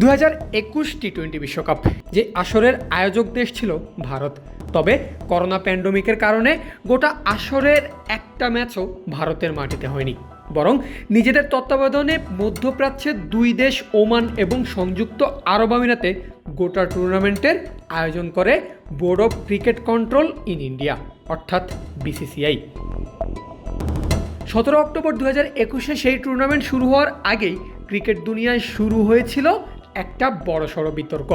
দু হাজার একুশ টি টোয়েন্টি বিশ্বকাপ, যে আসরের আয়োজক দেশ ছিল ভারত। তবে করোনা প্যান্ডমিকের কারণে গোটা আসরের একটা ম্যাচও ভারতের মাটিতে হয়নি। বরং নিজেদের তত্ত্বাবধানে মধ্যপ্রাচ্যের দুই দেশ, ওমান এবং সংযুক্ত আরব আমিরাতে গোটা টুর্নামেন্টের আয়োজন করে Board of Cricket Control in India, অর্থাৎ বিসিসিআই সতেরো অক্টোবর দু হাজার একুশে সেই টুর্নামেন্ট শুরু হওয়ার আগেই ক্রিকেট দুনিয়ায় শুরু হয়েছিল একটা বড়সড় বিতর্ক।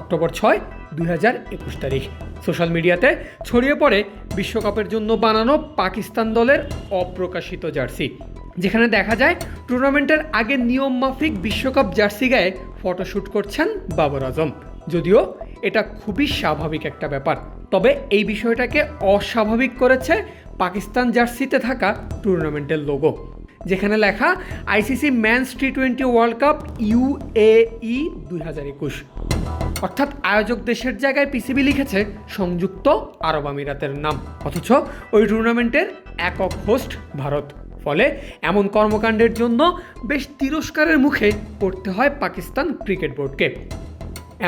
অক্টোবর ছয় দুই হাজার একুশ তারিখ। সোশ্যাল মিডিয়াতে ছড়িয়ে পড়ে বিশ্বকাপের জন্য বানানো পাকিস্তান দলের অপ্রকাশিত জার্সি, যেখানে দেখা যায় টুর্নামেন্টের আগে নিয়ম মাফিক বিশ্বকাপ জার্সি গায়ে ফটোশ্যুট করছেন বাবর আজম। যদিও এটা খুবই স্বাভাবিক একটা ব্যাপার, তবে এই বিষয়টাকে অস্বাভাবিক করেছে পাকিস্তান জার্সিতে থাকা টুর্নামেন্টের লোগো। যেখানে লেখা ICC men's T twenty World Cup UAE দুই হাজার একুশ। অর্থাৎ আয়োজক দেশের জায়গায় পিসিবি লিখেছে সংযুক্ত আরব আমিরাতের নাম। অথচ ওই টুর্নামেন্টের একক হোস্ট ভারত। ফলে এমন কর্মকাণ্ডের জন্য বেশ তিরস্কারের মুখে পড়তে হয় পাকিস্তান ক্রিকেট বোর্ডকে।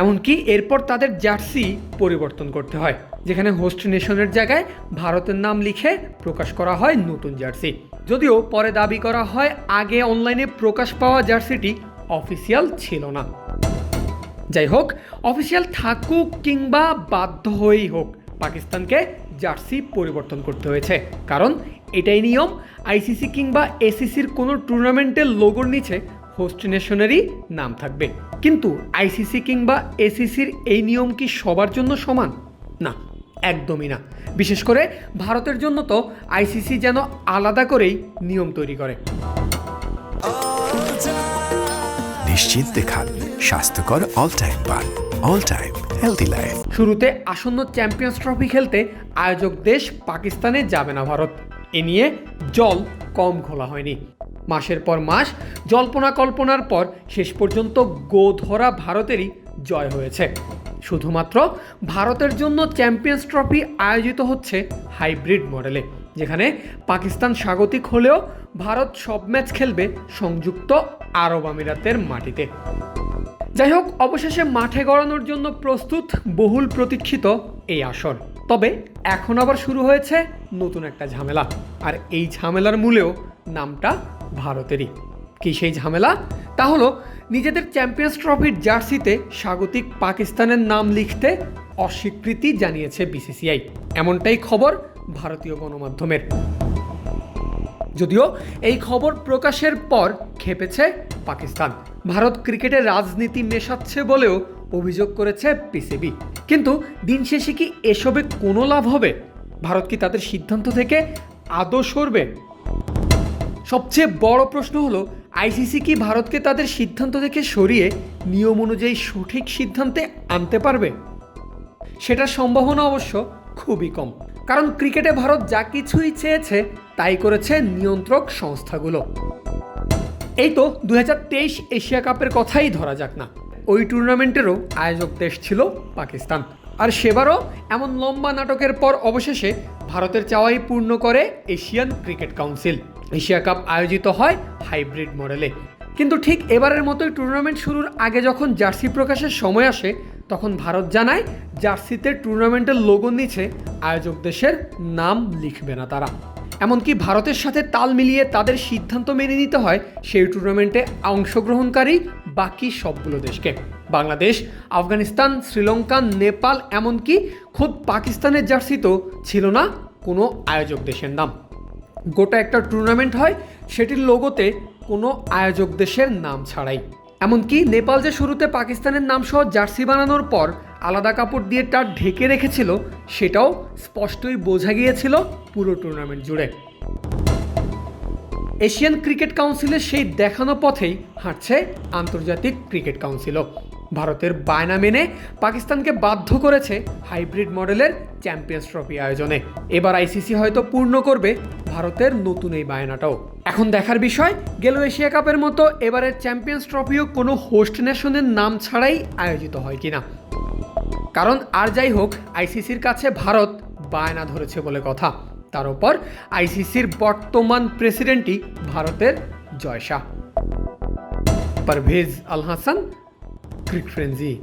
এমনকি এরপর তাদের জার্সি পরিবর্তন করতে হয়, যেখানে হোস্ট নেশনের জায়গায় ভারতের নাম লিখে প্রকাশ করা হয় নতুন জার্সি। যদিও পরে দাবি করা হয়, আগে অনলাইনে প্রকাশ পাওয়া জার্সিটি অফিসিয়াল ছিল না। যাই হোক অফিসিয়াল থাকুক কিংবা বাধ্য হয়েই হোক, পাকিস্তানকে জার্সি পরিবর্তন করতে হয়েছে। কারণ এটাই নিয়ম, আইসিসি কিংবা এসিসির কোনো টুর্নামেন্টের লোগোর নিচে হোস্ট নেশনেরই নাম থাকবে। কিন্তু আইসিসি কিংবা এসিসির এই নিয়ম কি সবার জন্য সমান? না। একদমই না। বিশেষ করে ভারতের জন্য তো আইসিসি যেন আলাদা করেই নিয়ম তৈরি করে। নিশ্চিন্তে খান স্বাস্থ্যকর অল টাইম পান অল টাইম হেলদি লাইফ শুরুতে আসন্ন চ্যাম্পিয়ন্স ট্রফি খেলতে আয়োজক দেশ পাকিস্তানে যাবে না ভারত। এ নিয়ে জল কম খোলা হয়নি। মাসের পর মাস জল্পনা কল্পনার পর শেষ পর্যন্ত গোধরা ভারতেরই জয় হয়েছে। শুধুমাত্র ভারতের জন্য চ্যাম্পিয়ন্স ট্রফি আয়োজিত হচ্ছে হাইব্রিড মডেলে, যেখানে পাকিস্তান স্বাগতিক হলেও ভারত সব ম্যাচ খেলবে সংযুক্ত আরব আমিরাতের মাটিতে। যাই হোক, অবশেষে মাঠে গড়ানোর জন্য প্রস্তুত বহুল প্রতীক্ষিত এই আসর। তবে এখন আবার শুরু হয়েছে নতুন একটা ঝামেলা, আর এই ঝামেলার মূলেও নামটা ভারতেরই। কি সেই ঝামেলা? তা হলো, নিজেদের চ্যাম্পিয়ন্স ট্রফির জার্সিতে স্বাগতিক পাকিস্তানের নাম লিখতে অস্বীকৃতি জানিয়েছে বিসিসিআই। এমনটাই খবর ভারতীয় গণমাধ্যমের। যদিও এই খবর প্রকাশের পর খেপেছে পাকিস্তান। ভারত ক্রিকেটে রাজনীতি মেশাচ্ছে বলেও অভিযোগ করেছে পিসিবি। কিন্তু দিন শেষে কি এসবে কোনো লাভ হবে? ভারত কি তাদের সিদ্ধান্ত থেকে আদৌ সরবে? সবচেয়ে বড় প্রশ্ন হলো আইসিসি কি ভারতকে তাদের সিদ্ধান্ত থেকে সরিয়ে নিয়ম অনুযায়ী সঠিক সিদ্ধান্তে আনতে পারবে? সেটার সম্ভাবনা অবশ্য খুবই কম। কারণ ক্রিকেটে ভারত যা কিছুই চেয়েছে, তাই করেছে নিয়ন্ত্রক সংস্থাগুলো। এই তো দুই হাজার তেইশ এশিয়া কাপের কথাই ধরা যাক না। ওই টুর্নামেন্টেরও আয়োজক দেশ ছিল পাকিস্তান। আর সেবারও এমন লম্বা নাটকের পর অবশেষে ভারতের চাওয়াই পূর্ণ করে Asian Cricket Council. Asia cup আয়োজিত হয় হাইব্রিড মডেলে। কিন্তু ঠিক এবারের মতোই টুর্নামেন্ট শুরুর আগে যখন জার্সি প্রকাশের সময় আসে, তখন ভারত জানায় জার্সিতে টুর্নামেন্টের লোগো নিচে আয়োজক দেশের নাম লিখবে না তারা। এমনকি ভারতের সাথে তাল মিলিয়ে তাদের সিদ্ধান্ত মেনে নিতে হয় সেই টুর্নামেন্টে অংশগ্রহণকারী বাকি সবগুলো দেশকে। বাংলাদেশ, আফগানিস্তান, শ্রীলঙ্কা, নেপাল এমনকি খোদ পাকিস্তানের জার্সিতেও ছিল না কোনো আয়োজক দেশের নাম। গোটা একটা টুর্নামেন্ট হয়, সেটির লোগোতে কোনো আয়োজক দেশের নাম ছাড়াই। এমনকি নেপাল যে শুরুতে পাকিস্তানের নাম সহ জার্সি বানানোর পর আলাদা কাপড় দিয়ে তার ঢেকে রেখেছিল, সেটাও স্পষ্টই বোঝা গিয়েছিল পুরো টুর্নামেন্ট জুড়ে। এশিয়ান ক্রিকেট কাউন্সিলের সেই দেখানো পথেই হাঁটছে আন্তর্জাতিক ক্রিকেট কাউন্সিলও। ভারতের বায়না মেনে পাকিস্তানকে বাধ্য করেছে হাইব্রিড মডেলের চ্যাম্পিয়ন্স ট্রফি আয়োজনে। এবার আইসিসি হয়তো পূর্ণ করবে ভারতের নতুন এই বায়নাটাও। এখন দেখার বিষয়, গেল এশিয়া কাপের মতো এবারের চ্যাম্পিয়ন্স ট্রফিও কোনো হোস্ট নেশনের নাম ছাড়াই আয়োজিত হয় কিনা? কারণ আর যাই হোক, আইসিসির কাছে ভারত বায়না ধরেছে বলে কথা। তার উপর আইসিসির বর্তমান প্রেসিডেন্টই ভারতের জয় শাহ পারভেজ আল হাসান Crick Frenzy.